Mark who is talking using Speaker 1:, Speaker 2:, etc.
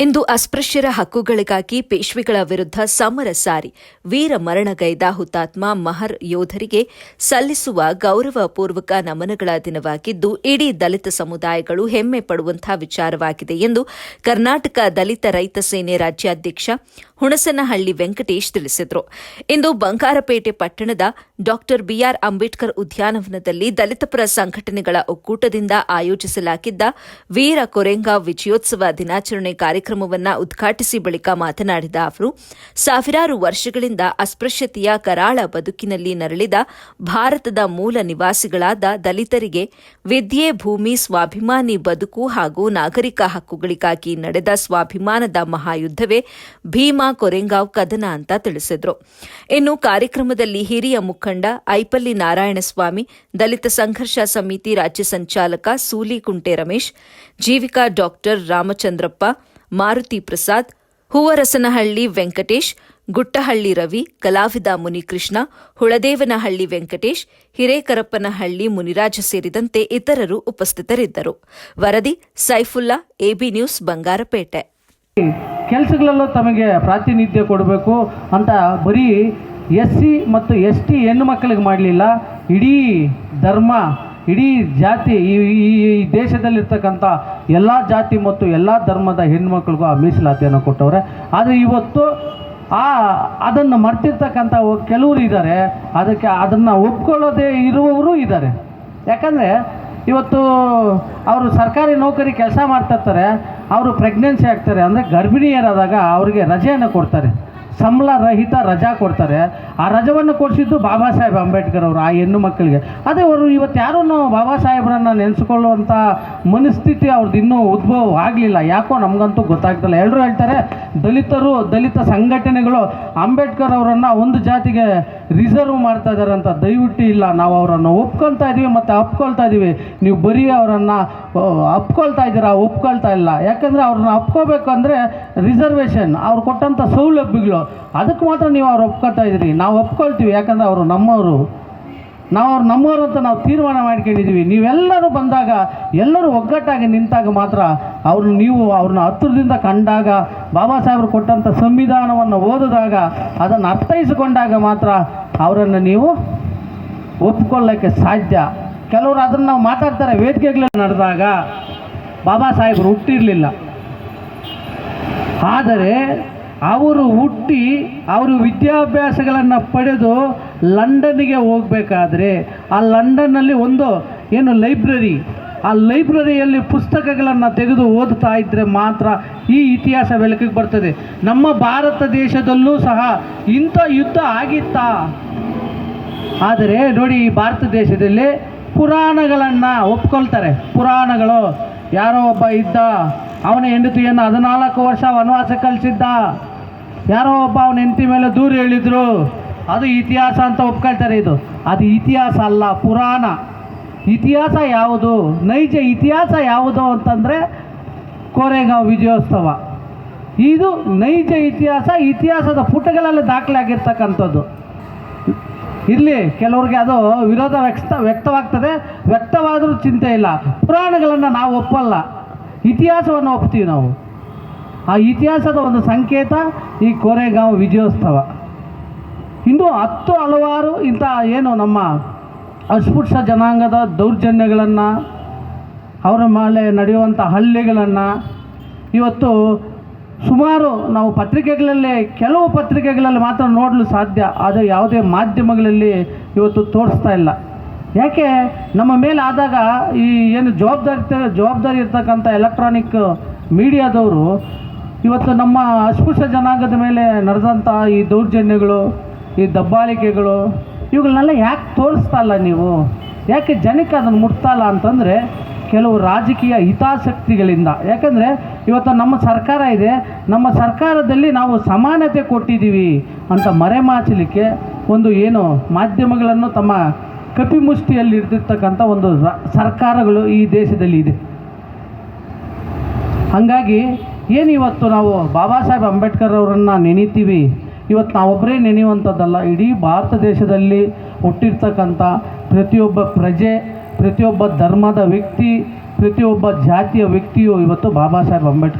Speaker 1: ಇಂದು ಅಸ್ಪೃಶ್ಯರ ಹಕ್ಕುಗಳಿಗಾಗಿ ಪೇಶ್ವೆಗಳ ವಿರುದ್ಧ ಸಮರ ಸಾರಿ. ವೀರ ಮರಣಗೈದ ಹುತಾತ್ಮ ಮಹರ್ ಯೋಧರಿಗೆ ಸಲ್ಲಿಸುವ ಗೌರವಪೂರ್ವಕ ನಮನಗಳ ದಿನವಾಗಿದ್ದು, ಇಡೀ ದಲಿತ ಸಮುದಾಯಗಳು ಹೆಮ್ಮೆ ಪಡುವಂತಹ ವಿಚಾರವಾಗಿದೆ ಎಂದು ಕರ್ನಾಟಕ ದಲಿತ ರೈತ ಸೇನೆ ರಾಜ್ಯಾಧ್ಯಕ್ಷ ಹುಣಸನಹಳ್ಳಿ ವೆಂಕಟೇಶ್ ತಿಳಿಸಿದರು. ಇಂದು ಬಂಗಾರಪೇಟೆ ಪಟ್ಟಣದ ಡಾ. ಬಿಆರ್. ಅಂಬೇಡ್ಕರ್ ಉದ್ಯಾನವನದಲ್ಲಿ ದಲಿತಪರ ಸಂಘಟನೆಗಳ ಒಕ್ಕೂಟದಿಂದ ಆಯೋಜಿಸಲಾಗಿದ್ದ ವೀರ ಕೊರೆಂಗಾ ವಿಜಯೋತ್ಸವ ದಿನಾಚರಣೆ ಕಾರ್ಯಕ್ರಮವನ್ನು ಉದ್ಘಾಟಿಸಿ ಬಳಿಕ ಮಾತನಾಡಿದ ಅವರು, ಸಾವಿರಾರು ವರ್ಷಗಳಿಂದ ಅಸ್ಪೃಶ್ಯತೆಯ ಕರಾಳ ಬದುಕಿನಲ್ಲಿ ನರಳಿದ ಭಾರತದ ಮೂಲ ನಿವಾಸಿಗಳಾದ ದಲಿತರಿಗೆ ವಿದ್ಯೆ, ಭೂಮಿ, ಸ್ವಾಭಿಮಾನಿ ಬದುಕು ಹಾಗೂ ನಾಗರಿಕ ಹಕ್ಕುಗಳಿಗಾಗಿ ನಡೆದ ಸ್ವಾಭಿಮಾನದ ಮಹಾಯುದ್ಧವೇ ಭೀಮಾ ಕೊರೆಂಗಾವ್ ಕದನ ಅಂತ ತಿಳಿಸಿದರು. ಇನ್ನು ಕಾರ್ಯಕ್ರಮದಲ್ಲಿ ಹಿರಿಯ ಮುಖಂಡ ಐಪಲ್ಲಿ ನಾರಾಯಣಸ್ವಾಮಿ, ದಲಿತ ಸಂಘರ್ಷ ಸಮಿತಿ ರಾಜ್ಯ ಸಂಚಾಲಕ ಸೂಲಿಕುಂಟೆ ರಮೇಶ್, ಜೀವಿಕಾ ಡಾಕ್ಟರ್ ರಾಮಚಂದ್ರಪ್ಪ ಮಾರುತಿ ಪ್ರಸಾದ್, ಹೂವರಸನಹಳ್ಳಿ ವೆಂಕಟೇಶ್, ಗುಟ್ಟಹಳ್ಳಿ ರವಿ, ಕಲಾವಿದ ಮುನಿಕೃಷ್ಣ, ಹುಳದೇವನಹಳ್ಳಿ ವೆಂಕಟೇಶ್, ಹಿರೇಕರಪ್ಪನಹಳ್ಳಿ ಮುನಿರಾಜ ಸೇರಿದಂತೆ ಇತರರು ಉಪಸ್ಥಿತರಿದ್ದರು. ವರದಿ, ಸೈಫುಲ್ಲಾ, ಎಬಿ ನ್ಯೂಸ್, ಬಂಗಾರಪೇಟೆ.
Speaker 2: ಕೆಲಸಗಳಲ್ಲೂ ತಮಗೆ ಪ್ರಾತಿನಿಧ್ಯ ಕೊಡಬೇಕು ಅಂತ ಬರೀ ಎಸ್ ಸಿ ಮತ್ತು ಎಸ್ ಟಿ ಹೆಣ್ಣು ಮಕ್ಕಳಿಗೆ ಮಾಡಲಿಲ್ಲ, ಇಡೀ ಧರ್ಮ ಇಡೀ ಜಾತಿ, ಈ ಈ ದೇಶದಲ್ಲಿರ್ತಕ್ಕಂಥ ಎಲ್ಲ ಜಾತಿ ಮತ್ತು ಎಲ್ಲ ಧರ್ಮದ ಹೆಣ್ಮಕ್ಳಿಗೂ ಆ ಮೀಸಲಾತಿಯನ್ನು ಕೊಟ್ಟವ್ರೆ. ಆದರೆ ಇವತ್ತು ಆ, ಅದನ್ನು ಮರ್ತಿರ್ತಕ್ಕಂಥ ಕೆಲವರು ಇದ್ದಾರೆ. ಅದಕ್ಕೆ ಅದನ್ನು ಒಪ್ಕೊಳ್ಳೋದೇ ಇರುವವರು ಇದ್ದಾರೆ. ಯಾಕಂದರೆ ಇವತ್ತು ಅವರು ಸರ್ಕಾರಿ ನೌಕರಿ ಕೆಲಸ ಮಾಡ್ತಿರ್ತಾರೆ ಅವರು ಪ್ರೆಗ್ನೆನ್ಸಿ ಆಗ್ತಾರೆ, ಅಂದರೆ ಗರ್ಭಿಣಿಯರಾದಾಗ ಅವರಿಗೆ ರಜೆಯನ್ನು ಕೊಡ್ತಾರೆ. ಸಂಬಳ ರಹಿತ ರಜಾ ಕೊಡ್ತಾರೆ. ಆ ರಜವನ್ನು ಕೊಡಿಸಿದ್ದು ಬಾಬಾ ಸಾಹೇಬ್ ಅಂಬೇಡ್ಕರ್ ಅವರು, ಆ ಹೆಣ್ಣು ಮಕ್ಕಳಿಗೆ. ಅದೇ ಅವರು ಇವತ್ತು ಯಾರೂ ಬಾಬಾ ಸಾಹೇಬ್ರನ್ನ ನೆನೆಸ್ಕೊಳ್ಳುವಂಥ ಮನಸ್ಥಿತಿ ಅವ್ರದ್ದು ಇನ್ನೂ ಉದ್ಭವ ಆಗಲಿಲ್ಲ. ಯಾಕೋ ನಮಗಂತೂ ಗೊತ್ತಾಗ್ತಿಲ್ಲ. ಎಲ್ಲರೂ ಹೇಳ್ತಾರೆ, ದಲಿತರು, ದಲಿತ ಸಂಘಟನೆಗಳು ಅಂಬೇಡ್ಕರ್ ಅವರನ್ನು ಒಂದು ಜಾತಿಗೆ ರಿಸರ್ವ್ ಮಾಡ್ತಾ ಅಂತ ದಯವಿಟ್ಟು ಇಲ್ಲ. ನಾವು ಅವರನ್ನು ಒಪ್ಕೊಳ್ತಾ ಇದ್ದೀವಿ ಮತ್ತು ಅಪ್ಕೊಳ್ತಾ ಇದ್ದೀವಿ ನೀವು ಬರೀ ಅವರನ್ನು ಅಪ್ಕೊಳ್ತಾ ಇದ್ದೀರಾ, ಒಪ್ಕೊಳ್ತಾ ಇಲ್ಲ. ಯಾಕಂದರೆ ಅವ್ರನ್ನ ಅಪ್ಕೋಬೇಕು ಅಂದರೆ ರಿಸರ್ವೇಷನ್ ಅವ್ರು ಕೊಟ್ಟಂಥ ಸೌಲಭ್ಯಗಳು. ಅದಕ್ಕೆ ಮಾತ್ರ ನೀವು ಅವ್ರು ಒಪ್ಕೊಳ್ತಾ ಇದ್ದೀರಿ. ನಾವು ಒಪ್ಕೊಳ್ತೀವಿ. ಯಾಕಂದರೆ ಅವರು ನಮ್ಮವರು. ನಾವು ಅವ್ರು ನಮ್ಮವರು ಅಂತ ನಾವು ತೀರ್ಮಾನ ಮಾಡ್ಕೊಂಡಿದ್ದೀವಿ. ನೀವೆಲ್ಲರೂ ಬಂದಾಗ ಎಲ್ಲರೂ ಒಗ್ಗಟ್ಟಾಗಿ ನಿಂತಾಗ ಮಾತ್ರ ಅವ್ರನ್ನ ನೀವು ಅವ್ರನ್ನ ಹತ್ತಿರದಿಂದ ಕಂಡಾಗ ಬಾಬಾ ಸಾಹೇಬರು ಕೊಟ್ಟಂಥ ಸಂವಿಧಾನವನ್ನು ಓದಿದಾಗ ಅದನ್ನು ಅರ್ಥೈಸಿಕೊಂಡಾಗ ಮಾತ್ರ ಅವರನ್ನು ನೀವು ಒಪ್ಕೊಳ್ಳೋಕ್ಕೆ ಸಾಧ್ಯ. ಕೆಲವರು ಅದನ್ನು ನಾವು ಮಾತಾಡ್ತಾರೆ, ವೇದಿಕೆಗಳಲ್ಲಿ ನಡೆದಾಗ ಬಾಬಾ ಸಾಹೇಬರು ಹುಟ್ಟಿರಲಿಲ್ಲ. ಆದರೆ ಅವರು ಹುಟ್ಟಿ ಅವರು ವಿದ್ಯಾಭ್ಯಾಸಗಳನ್ನು ಪಡೆದು ಲಂಡನ್ನಿಗೆ ಹೋಗಬೇಕಾದ್ರೆ ಆ ಲಂಡನ್ನಲ್ಲಿ ಒಂದು ಏನು ಲೈಬ್ರರಿ ಆ ಲೈಬ್ರರಿಯಲ್ಲಿ ಪುಸ್ತಕಗಳನ್ನು ತೆಗೆದು ಓದ್ತಾ ಇದ್ದರೆ ಮಾತ್ರ ಈ ಇತಿಹಾಸ ಬೆಳಕಿಗೆ ಬರ್ತದೆ. ನಮ್ಮ ಭಾರತ ದೇಶದಲ್ಲೂ ಸಹ ಇಂಥ ಯುದ್ಧ ಆಗಿತ್ತಾ? ಆದರೆ ನೋಡಿ ಈ ಭಾರತ ದೇಶದಲ್ಲಿ ಪುರಾಣಗಳನ್ನು ಒಪ್ಕೊಳ್ತಾರೆ. ಪುರಾಣಗಳು ಯಾರೋ ಒಬ್ಬ ಇದ್ದ, ಅವನ ಹೆಂಡತಿಯನ್ನು ಹದಿನಾಲ್ಕು ವರ್ಷ ವನವಾಸ ಕಳಿಸಿದ್ದ. ಯಾರೋ ಒಬ್ಬ ಅವನ ಹೆಂಡತಿ ಮೇಲೆ ದೂರ ಹೇಳಿದರು. ಅದು ಇತಿಹಾಸ ಅಂತ ಒಪ್ಕೊಳ್ತಾರೆ ಇದು. ಅದು ಇತಿಹಾಸ ಅಲ್ಲ, ಪುರಾಣ. ಇತಿಹಾಸ ಯಾವುದು? ನೈಜ ಇತಿಹಾಸ ಯಾವುದು ಅಂತಂದರೆ ಕೋರೆಗಾಂವ್ ವಿಜಯೋತ್ಸವ. ಇದು ನೈಜ ಇತಿಹಾಸ, ಇತಿಹಾಸದ ಪುಟಗಳಲ್ಲಿ ದಾಖಲೆ ಆಗಿರ್ತಕ್ಕಂಥದ್ದು ಇರಲಿ ಕೆಲವ್ರಿಗೆ ಅದು ವಿರೋಧ ವ್ಯಕ್ತ, ವ್ಯಕ್ತವಾಗ್ತದೆ. ವ್ಯಕ್ತವಾದರೂ ಚಿಂತೆ ಇಲ್ಲ. ಪುರಾಣಗಳನ್ನು ನಾವು ಒಪ್ಪಲ್ಲ. ಇತಿಹಾಸವನ್ನು ಒಪ್ತೀವಿ ನಾವು. ಆ ಇತಿಹಾಸದ ಒಂದು ಸಂಕೇತ ಈ ಕೋರೆಗಾಂವ್ ವಿಜಯೋತ್ಸವ. ಇನ್ನು ಹತ್ತು ಹಲವಾರು ಇಂಥ ಏನು ನಮ್ಮ ಅಸ್ಪೃಶ್ಯ ಜನಾಂಗದ ದೌರ್ಜನ್ಯಗಳನ್ನು, ಅವರ ಮೇಲೆ ನಡೆಯುವಂಥ ಹಲ್ಲೆಗಳನ್ನು, ಇವತ್ತು ಸುಮಾರು ನಾವು ಪತ್ರಿಕೆಗಳಲ್ಲಿ, ಕೆಲವು ಪತ್ರಿಕೆಗಳಲ್ಲಿ ಮಾತ್ರ ನೋಡಲು ಸಾಧ್ಯ, ಆದರೆ ಯಾವುದೇ ಮಾಧ್ಯಮಗಳಲ್ಲಿ ಇವತ್ತು ತೋರಿಸ್ತಾ ಇಲ್ಲ. ಯಾಕೆ, ನಮ್ಮ ಮೇಲೆ ಆದಾಗ ಈ ಏನು ಜವಾಬ್ದಾರಿ ಜವಾಬ್ದಾರಿ ಇರ್ತಕ್ಕಂಥ ಎಲೆಕ್ಟ್ರಾನಿಕ್ ಮೀಡಿಯಾದವರು ಇವತ್ತು ನಮ್ಮ ಅಸ್ಪೃಶ್ಯ ಜನಾಂಗದ ಮೇಲೆ ನಡೆದಂಥ ಈ ದೌರ್ಜನ್ಯಗಳು, ಈ ದಬ್ಬಾಳಿಕೆಗಳು ಇವುಗಳನ್ನೆಲ್ಲ ಯಾಕೆ ತೋರಿಸ್ತಾ ಇಲ್ಲ ನೀವು? ಯಾಕೆ ಜನಕ್ಕೆ ಅದನ್ನು ಮುಟ್ತಲ್ಲ ಅಂತಂದರೆ ಕೆಲವು ರಾಜಕೀಯ ಹಿತಾಸಕ್ತಿಗಳಿಂದ. ಯಾಕಂದರೆ ಇವತ್ತು ನಮ್ಮ ಸರ್ಕಾರ ಇದೆ, ನಮ್ಮ ಸರ್ಕಾರದಲ್ಲಿ ನಾವು ಸಮಾನತೆ ಕೊಟ್ಟಿದ್ದೀವಿ ಅಂತ ಮರೆಮಾಚಲಿಕ್ಕೆ ಒಂದು ಏನು ಮಾಧ್ಯಮಗಳನ್ನು ತಮ್ಮ ಕಪಿಮುಷ್ಟಿಯಲ್ಲಿ ಇಡ್ತಿರ್ತಕ್ಕಂಥ ಒಂದು ಸರ್ಕಾರಗಳು ಈ ದೇಶದಲ್ಲಿ ಇದೆ. ಹಾಗಾಗಿ ಏನು ಇವತ್ತು ನಾವು ಬಾಬಾ ಸಾಹೇಬ್ ಅಂಬೇಡ್ಕರ್ ಅವರನ್ನು ನೆನಿತೀವಿ? ಇವತ್ತು ನಾವೊಬ್ಬರೇ ನೆನೆಯುವಂಥದ್ದಲ್ಲ, ಇಡೀ ಭಾರತ ದೇಶದಲ್ಲಿ ಹುಟ್ಟಿರ್ತಕ್ಕಂಥ ಪ್ರತಿಯೊಬ್ಬ ಪ್ರಜೆ, ಪ್ರತಿಯೊಬ್ಬ ಧರ್ಮದ ವ್ಯಕ್ತಿ, ಪ್ರತಿಯೊಬ್ಬ ಜಾತಿಯ ವ್ಯಕ್ತಿಯು ಇವತ್ತು ಬಾಬಾ ಸಾಹೇಬ್ ಅಂಬೇಡ್ಕರ್